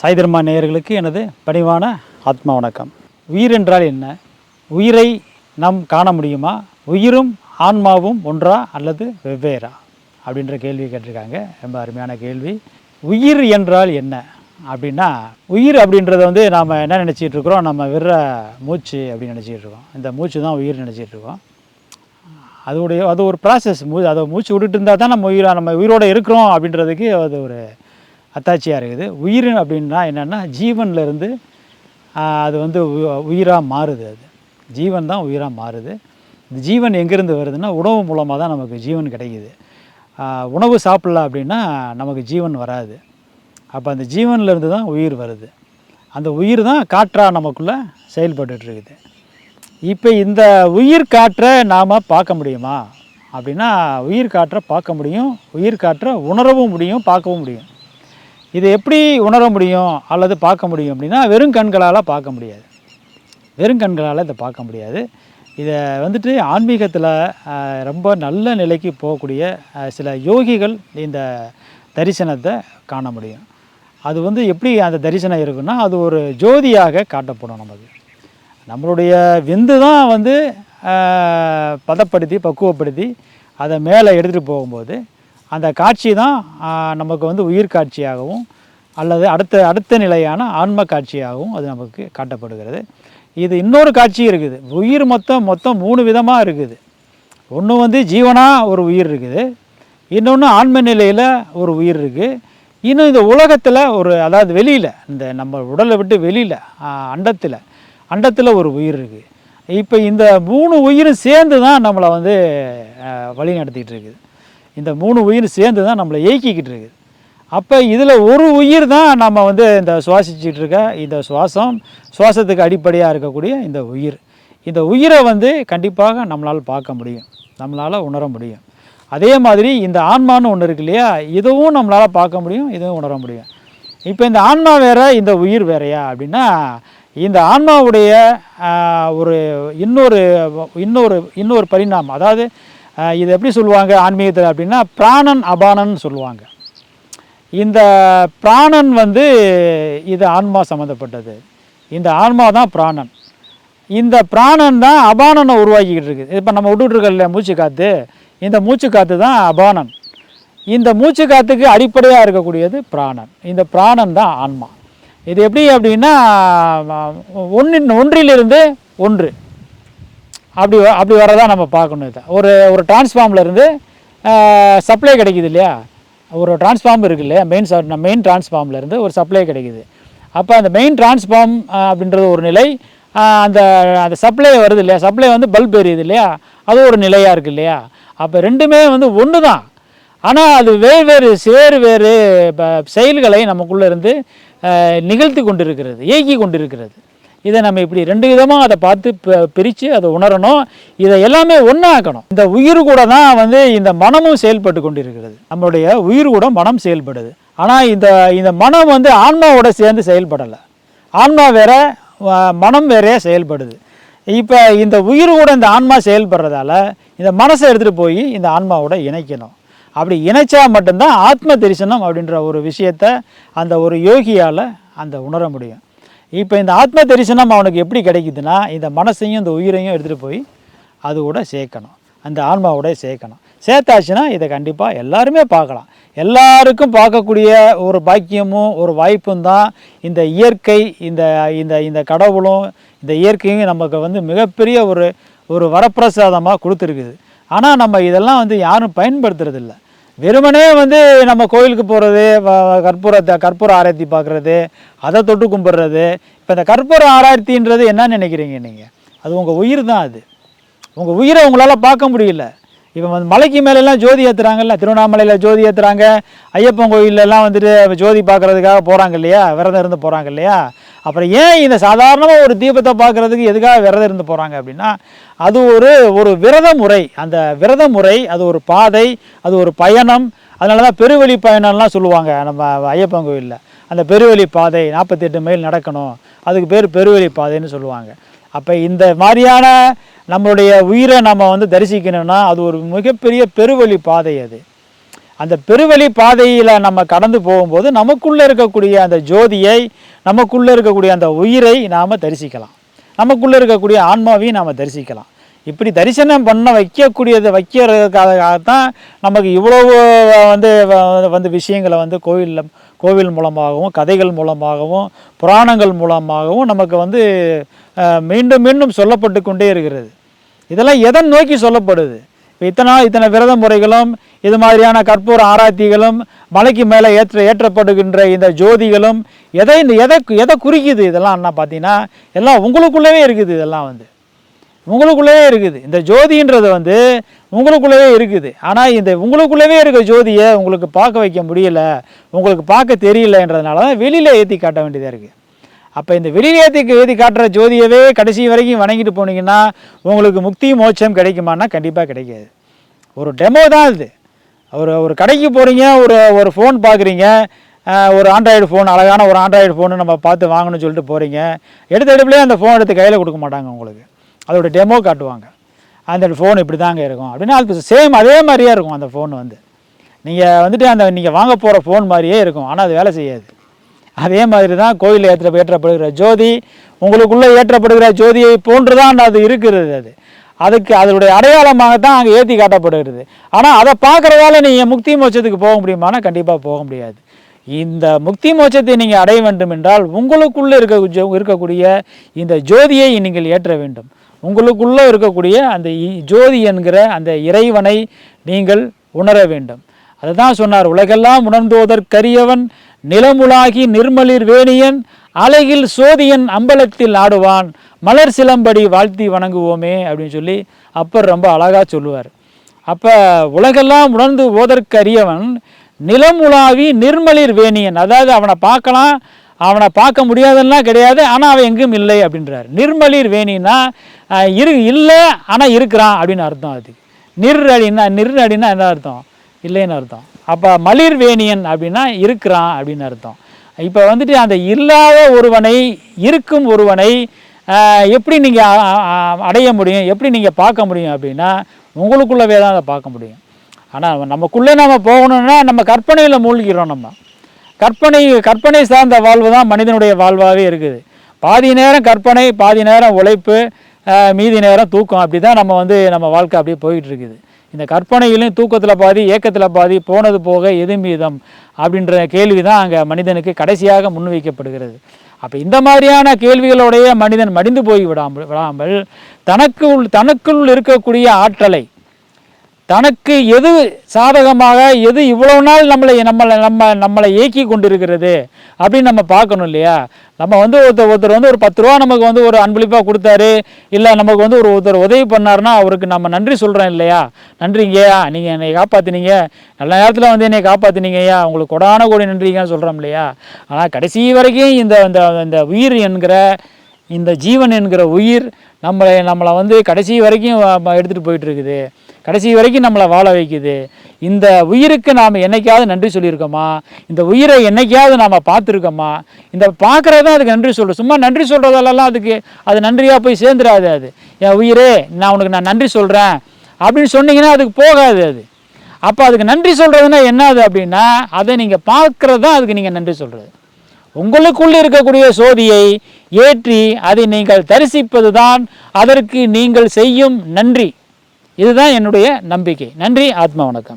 சாய்தர்மா நேயர்களுக்கு எனது பணிவான ஆத்மா வணக்கம். உயிர் என்றால் என்ன? உயிரை நாம் காண முடியுமா? உயிரும் ஆன்மாவும் ஒன்றா அல்லது வெவ்வேறா? அப்படின்ற கேள்வி கேட்டிருக்காங்க. ரொம்ப அருமையான கேள்வி. உயிர் என்றால் என்ன? அப்படின்னா உயிர் அப்படின்றத வந்து நாம் என்ன நினச்சிட்டு இருக்கிறோம்? நம்ம விடுற மூச்சு அப்படின்னு நினச்சிட்டு இருக்கோம். இந்த மூச்சு தான் உயிர் நினச்சிட்டு இருக்கோம். அதோடைய அது ஒரு ப்ராசஸ் மூ அதை மூச்சு விட்டுட்டு இருந்தால் தான் நம்ம உயிராக நம்ம உயிரோட இருக்கிறோம் அப்படின்றதுக்கு அது ஒரு அத்தாட்சியாக இருக்குது. உயிர் அப்படின்னா என்னென்னா ஜீவன்லேருந்து அது வந்து உயிராக மாறுது அது. ஜீவன் தான் உயிராக மாறுது. இந்த ஜீவன் எங்கேருந்து வருதுன்னா உணவு மூலமாக தான் நமக்கு ஜீவன் கிடைக்குது. உணவு சாப்பிட்ல அப்படின்னா நமக்கு ஜீவன் வராது. அப்போ அந்த ஜீவன்லேருந்து தான் உயிர் வருது. அந்த உயிர் தான் காற்றாக நமக்குள்ளே செயல்பட்டுருக்குது இருக்குது. இப்போ இந்த உயிர் காற்றை நாம் பார்க்க முடியுமா? அப்படின்னா உயிர் காற்றை பார்க்க முடியும் உயிர் காற்றை உணரவும் முடியும் பார்க்கவும் முடியும். இது எப்படி உணர முடியும் அல்லது பார்க்க முடியும் அப்படின்னா வெறும் கண்களால் பார்க்க முடியாது. வெறும் கண்களால் இதை பார்க்க முடியாது. இதை வந்துட்டு ஆன்மீகத்தில் ரொம்ப நல்ல நிலைக்கு போகக்கூடிய சில யோகிகள் இந்த தரிசனத்தை காண முடியும். அது வந்து எப்படி அந்த தரிசனம் இருக்குன்னா அது ஒரு ஜோதியாக காட்டப்படும் நமக்கு. நம்மளுடைய விந்து தான் வந்து பதப்படுத்தி பக்குவப்படுத்தி அதை மேலே எடுத்துகிட்டு போகும்போது அந்த காட்சி தான் நமக்கு வந்து உயிர் காட்சியாகவும் அல்லது அடுத்த அடுத்த நிலையான ஆன்ம காட்சியாகவும் அது நமக்கு காட்டப்படுகிறது. இது இன்னொரு காட்சி இருக்குது. உயிர் மொத்தம் மொத்தம் மூணு விதமாக இருக்குது. ஒன்று வந்து ஜீவனாக ஒரு உயிர் இருக்குது. இன்னொன்று ஆன்ம நிலையில் ஒரு உயிர் இருக்குது இன்னும் இந்த உலகத்தில் ஒரு அதாவது வெளியில் இந்த நம்ம உடலை விட்டு வெளியில் அண்டத்தில் அண்டத்தில் ஒரு உயிர் இருக்குது இப்போ இந்த மூணு உயிரும் சேர்ந்து தான் நம்மளை வந்து வழி நடத்திட்டு இருக்குது. இந்த மூணு உயிர் சேர்ந்து தான் நம்மளை இயக்கிக்கிட்டு இருக்குது. அப்போ இதில் ஒரு உயிர் தான் நம்ம வந்து இந்த சுவாசிச்சுட்டு இருக்க இந்த சுவாசம் சுவாசத்துக்கு அடிப்படையாக இருக்கக்கூடிய இந்த உயிர். இந்த உயிரை வந்து கண்டிப்பாக நம்மளால் பார்க்க முடியும். நம்மளால் உணர முடியும். அதே மாதிரி இந்த ஆன்மான்னு ஒன்று இருக்கு இல்லையா இதுவும் நம்மளால் பார்க்க முடியும் இதுவும் உணர முடியும். இப்போ இந்த ஆன்மா வேற இந்த உயிர் வேறையா அப்படின்னா இந்த ஆன்மாவுடைய ஒரு இன்னொரு இன்னொரு இன்னொரு பரிணாமம் அதாவது இது எப்படி சொல்லுவாங்க ஆன்மீகத்தில் அப்படின்னா பிராணன் அபானன் சொல்லுவாங்க. இந்த பிராணன் வந்து இது ஆன்மா சம்மந்தப்பட்டது இந்த ஆன்மா தான் பிராணன். இந்த பிராணன் தான் அபானனை உருவாக்கிக்கிட்டு இருக்குது இப்போ நம்ம விட்டுட்டு இருக்கல மூச்சு காற்று இந்த மூச்சு காற்று தான் அபானன். இந்த மூச்சு காற்றுக்கு அடிப்படையாக இருக்கக்கூடியது பிராணன். இந்த பிராணன் தான் ஆன்மா. இது எப்படி அப்படின்னா ஒன்றின் ஒன்றிலிருந்து ஒன்று. அப்படி வ- அப்படி வரதா நம்ம பார்க்கணும் இதை. ஒரு ஒரு டிரான்ஸ்ஃபார்ம்ல இருந்து சப்ளை கிடைக்குது இல்லையா? ஒரு டிரான்ஸ்ஃபார்ம் இருக்குது இல்லையா? மெயின் மெயின் டிரான்ஸ்ஃபார்ம்லேருந்து ஒரு சப்ளை கிடைக்குது. அப்போ அந்த மெயின் டிரான்ஸ்ஃபார்ம் அப்படின்றது ஒரு நிலை அந்த அந்த சப்ளை வருது இல்லையா? சப்ளை வந்து பல்ப் எரியுது இல்லையா? அது ஒரு நிலையாக இருக்குது இல்லையா? அப்போ ரெண்டுமே வந்து ஒன்று தான் ஆனால் அது வேறு வேறு வேறு வேறு ப- செயல்களை நமக்குள்ளே இருந்து கொண்டு நிகழ்த்தி கொண்டிருக்கிறது இயக்கி கொண்டிருக்கிறது. இதை நம்ம இப்படி ரெண்டு விதமாக அதை பார்த்து பிரித்து அதை உணரணும். இதை எல்லாமே ஒன்றாக்கணும் இந்த உயிர் கூட தான் வந்து இந்த மனமும் செயல்பட்டு கொண்டிருக்கிறது. நம்மளுடைய உயிர் கூட மனம் செயல்படுது. ஆனால் இந்த இந்த மனம் வந்து ஆன்மாவோட சேர்ந்து செயல்படலை. ஆன்மா வேற மனம் வேறே செயல்படுது. இப்போ இந்த உயிர் கூட இந்த ஆன்மா செயல்படுறதால இந்த மனசை எடுத்துகிட்டு போய் இந்த ஆன்மாவோட இணைக்கணும். அப்படி இணைச்சா மட்டும்தான் ஆத்ம தரிசனம் அப்படின்ற ஒரு விஷயத்த அந்த ஒரு யோகியால் அந்த உணர முடியும். இப்போ இந்த ஆத்ம தரிசனம் அவனுக்கு எப்படி கிடைக்குதுன்னா இந்த மனசையும் இந்த உயிரையும் எடுத்துகிட்டு போய் அது கூட சேர்க்கணும். அந்த ஆன்மாவோட சேர்க்கணும். சேர்த்தாச்சுன்னா இதை கண்டிப்பாக எல்லாருமே பார்க்கலாம். எல்லாருக்கும் பார்க்கக்கூடிய ஒரு பாக்கியமும் ஒரு வாய்ப்பும் தான் இந்த இயற்கை இந்த இந்த இந்த கடவுளும் இந்த இயற்கையும் நமக்கு வந்து மிகப்பெரிய ஒரு ஒரு வரப்பிரசாதமாக கொடுத்துருக்குது. ஆனால் நம்ம இதெல்லாம் வந்து யாரும் பயன்படுத்துறதில்ல. வெறுமனே வந்து நம்ம கோயிலுக்கு போகிறது கற்பூரத்தை கற்பூர ஆராய்த்தி பார்க்குறது அதை தொட்டு கும்பிட்றது. இப்போ இந்த கற்பூர ஆராய்ச்சின்றது என்ன நினைக்கிறீங்க நீங்கள் அது உங்கள் உயிர் தான் அது. உங்கள் உயிரை உங்களால் பார்க்க முடியல. இப்போ வந்து மலைக்கு மேலெல்லாம் ஜோதி ஏற்றுறாங்கல்ல திருவண்ணாமலையில் ஜோதி ஏற்றுறாங்க ஐயப்பன் கோயிலெல்லாம் வந்துட்டு ஜோதி பார்க்குறதுக்காக போகிறாங்க இல்லையா? விரதம் இருந்து போகிறாங்க இல்லையா? அப்புறம் ஏன் இந்த சாதாரணமாக ஒரு தீபத்தை பார்க்குறதுக்கு எதுக்காக விரதம் இருந்து போகிறாங்க அப்படின்னா அது ஒரு ஒரு விரத முறை. அந்த விரத முறை அது ஒரு பாதை அது ஒரு பயணம். அதனால தான் பெருவழி பயணம்லாம் சொல்லுவாங்க நம்ம ஐயப்பன் கோயிலில் அந்த பெருவழி பாதை நாற்பத்தெட்டு மைல் நடக்கணும். அதுக்கு பேர் பெருவழி பாதைன்னு சொல்லுவாங்க. அப்போ இந்த மாதிரியான நம்மளுடைய உயிரை நம்ம வந்து தரிசிக்கணும்னா அது ஒரு மிகப்பெரிய பெருவழி பாதை அது. அந்த பெருவழி பாதையில் நம்ம கடந்து போகும்போது நமக்குள்ளே இருக்கக்கூடிய அந்த ஜோதியை நமக்குள்ளே இருக்கக்கூடிய அந்த உயிரை நாம் தரிசிக்கலாம். நமக்குள்ளே இருக்கக்கூடிய ஆன்மாவையும் நாம் தரிசிக்கலாம். இப்படி தரிசனம் பண்ண வைக்கக்கூடியது வைக்கிறதுக்காகத்தான் நமக்கு இவ்வளவு வந்து வ- வந்து விஷயங்களை வந்து கோவிலில் கோவில் மூலமாகவும் கதைகள் மூலமாகவும் புராணங்கள் மூலமாகவும் நமக்கு வந்து மீண்டும் மீண்டும் சொல்லப்பட்டு கொண்டே இருக்கிறது. இதெல்லாம் எதன் நோக்கி சொல்லப்படுது? இத்தனை இத்தனை விரத முறைகளும் இது மாதிரியான கற்பூர ஆராய்ச்சிகளும் மலைக்கு மேலே ஏற்ற ஏற்றப்படுகின்ற இந்த ஜோதிகளும் எதை இந்த எதை எதை குறிக்குது இதெல்லாம் என்ன பார்த்தீங்கன்னா எல்லாம் உங்களுக்குள்ளவே இருக்குது இதெல்லாம் வந்து. உங்களுக்குள்ளவே இருக்குது. இந்த ஜோதின்றது வந்து உங்களுக்குள்ளவே இருக்குது. ஆனால் இந்த உங்களுக்குள்ளவே இருக்க ஜோதியை உங்களுக்கு பார்க்க வைக்க முடியல உங்களுக்கு பார்க்க தெரியலன்றதுனால தான் வெளியில் ஏற்றி காட்ட வேண்டியதாக இருக்குது அப்போ இந்த வெளியில் எழுதி காட்டுற ஜோதியவே கடைசி வரைக்கும் வணங்கிட்டு போனீங்கன்னா உங்களுக்கு முக்தி மோட்சம் கிடைக்குமான்னா கண்டிப்பாக கிடைக்காது. ஒரு டெமோ தான் இது. ஒரு ஒரு கடைக்கு போகிறீங்க ஒரு ஒரு ஃபோன் பார்க்குறீங்க ஒரு ஆண்ட்ராய்டு ஃபோன் அழகான ஒரு ஆண்ட்ராய்டு ஃபோனு நம்ம பார்த்து வாங்கணும்னு சொல்லிட்டு போகிறீங்க எடுத்த எடுப்புலேயே அந்த ஃபோன் எடுத்து கையில் கொடுக்க மாட்டாங்க உங்களுக்கு. அதோட டெமோ காட்டுவாங்க. அந்த ஃபோன் இப்படி தாங்க இருக்கும். அப்படின்னா அது சேம் அதே மாதிரியே இருக்கும் அந்த ஃபோன் வந்து. நீங்கள் வந்துட்டு அந்த நீங்கள் வாங்க போகிற ஃபோன் மாதிரியே இருக்கும். ஆனால் அது வேலை செய்யாது. அதே மாதிரி தான் கோயிலில் ஏற்ற ஏற்றப்படுகிற ஜோதி உங்களுக்குள்ளே ஏற்றப்படுகிற ஜோதியை போன்று தான் அது இருக்கிறது அது. அதுக்கு அதனுடைய அடையாளமாக தான் அங்கே ஏற்றி காட்டப்படுகிறது. ஆனால் அதை பார்க்குறதால நீங்கள் முக்தி மோட்சத்துக்கு போக முடியுமானா கண்டிப்பாக போக முடியாது. இந்த முக்தி மோட்சத்தை நீங்கள் அடைய வேண்டும் என்றால் உங்களுக்குள்ளே இருக்க ஜோ- இருக்கக்கூடிய இந்த ஜோதியை நீங்கள் ஏற்ற வேண்டும். உங்களுக்குள்ளே இருக்கக்கூடிய அந்த இ- ஜோதி என்கிற அந்த இறைவனை நீங்கள் உணர வேண்டும். அதுதான் சொன்னார் உலகெல்லாம் உணர்ந்தோதற்கரியவன் நிலமுலாகி நிர்மலிர் வேணியன் அலையில் சோதியன் அம்பலத்தில் ஆடுவான் மலர் சிலம்படி வாழ்த்தி வணங்குவோமே அப்படின்னு சொல்லி அப்பர் ரொம்ப அழகாக சொல்லுவார். அப்போ உலகெல்லாம் உணர்ந்து ஓதற்கரியவன் நிலமுலாவி நிர்மலிர் வேணியன். அதாவது அவனை பார்க்கலாம் அவனை பார்க்க முடியாதெல்லாம் கிடையாது ஆனால் அவன் எங்கும் இல்லை அப்படின்றார். நிர்மலிர் வேணின்னா இரு இல்லை ஆனால் இருக்கிறான் அப்படின்னு அர்த்தம் அது. நிர் அடின்னா நிர் அடின்னா என்ன அர்த்தம்? இல்லைன்னு அர்த்தம். அப்போ மலிர் வேணியன் அப்படின்னா இருக்கிறான் அப்படின்னு அர்த்தம். இப்போ வந்துட்டு அந்த இல்லாத ஒருவனை இருக்கும் ஒருவனை எப்படி நீங்கள் அடைய முடியும்? எப்படி நீங்கள் பார்க்க முடியும் அப்படின்னா உங்களுக்குள்ளவே தான் அதை பார்க்க முடியும். ஆனால் நமக்குள்ளே நம்ம போகணுன்னா நம்ம கற்பனையில் மூழ்கிறோம் நம்ம. கற்பனை கற்பனை சார்ந்த வாழ்வு தான் மனிதனுடைய வாழ்வாகவே இருக்குது. பாதி நேரம் கற்பனை பாதி நேரம் உழைப்பு மீதி நேரம் தூக்கம் அப்படி தான் நம்ம வந்து நம்ம வாழ்க்கை அப்படியே போயிட்டுருக்குது இந்த கற்பனையிலும் தூக்கத்தில் பாதி ஏக்கத்தில் பாதி போனது போக எது மீதம்? அப்படின்ற கேள்வி தான் அங்கே மனிதனுக்கு கடைசியாக முன்வைக்கப்படுகிறது. அப்போ இந்த மாதிரியான கேள்விகளோடைய மனிதன் மடிந்து போய் விடாமல் விடாமல் தனக்கு உள் தனக்குள் இருக்கக்கூடிய ஆற்றலை தனக்கு எது சாதகமாக எது இவ்வளவு நாள் நம்மளை நம்மளை நம்ம நம்மளை இயக்கி கொண்டிருக்கிறது அப்படின்னு நம்ம பார்க்கணும் இல்லையா? நம்ம வந்து ஒருத்தர் ஒருத்தர் வந்து ஒரு பத்து ரூபா நமக்கு வந்து ஒரு அன்பளிப்பாக கொடுத்தாரு இல்லை நமக்கு வந்து ஒரு ஒருத்தர் உதவி பண்ணாருன்னா அவருக்கு நம்ம நன்றி சொல்கிறோம் இல்லையா? நன்றிங்கய்யா நீங்கள் என்னை காப்பாற்றினீங்க நல்ல நேரத்தில் வந்து என்னை காப்பாற்றினீங்கய்யா உங்களுக்கு கொடான கோடி நன்றிங்கன்னு சொல்கிறோம் இல்லையா? ஆனால் கடைசி வரைக்கும் இந்த இந்த இந்த உயிர் என்கிற இந்த ஜீவன் என்கிற உயிர் நம்மளை நம்மளை வந்து கடைசி வரைக்கும் எடுத்துகிட்டு போயிட்டு இருக்குது. கடைசி வரைக்கும் நம்மளை வாழ வைக்குது. இந்த உயிருக்கு நாம் என்னைக்காவது நன்றி சொல்லியிருக்கோமா? இந்த உயிரை என்னைக்காவது நாம் பார்த்துருக்கோமா? இந்த பார்க்குறது தான் அதுக்கு நன்றி சொல்கிறோம் சும்மா நன்றி சொல்கிறதாலலாம் அதுக்கு அது நன்றியாக போய் சேர்ந்துடாது அது. என் உயிரே நான் உனக்கு நான் நன்றி சொல்கிறேன் அப்படின்னு சொன்னீங்கன்னா அதுக்கு போகாது அது. அப்போ அதுக்கு நன்றி சொல்கிறதுனா என்னது அப்படின்னா அதை நீங்கள் பார்க்குறது தான் அதுக்கு நீங்கள் நன்றி சொல்கிறது உங்களுக்குள்ளே இருக்கக்கூடிய சோதியை ஏற்றி அதை நீங்கள் தரிசிப்பது தான் அதற்கு நீங்கள் செய்யும் நன்றி. இதுதான் என்னுடைய நம்பிக்கை. நன்றி ஆத்மா வணக்கம்.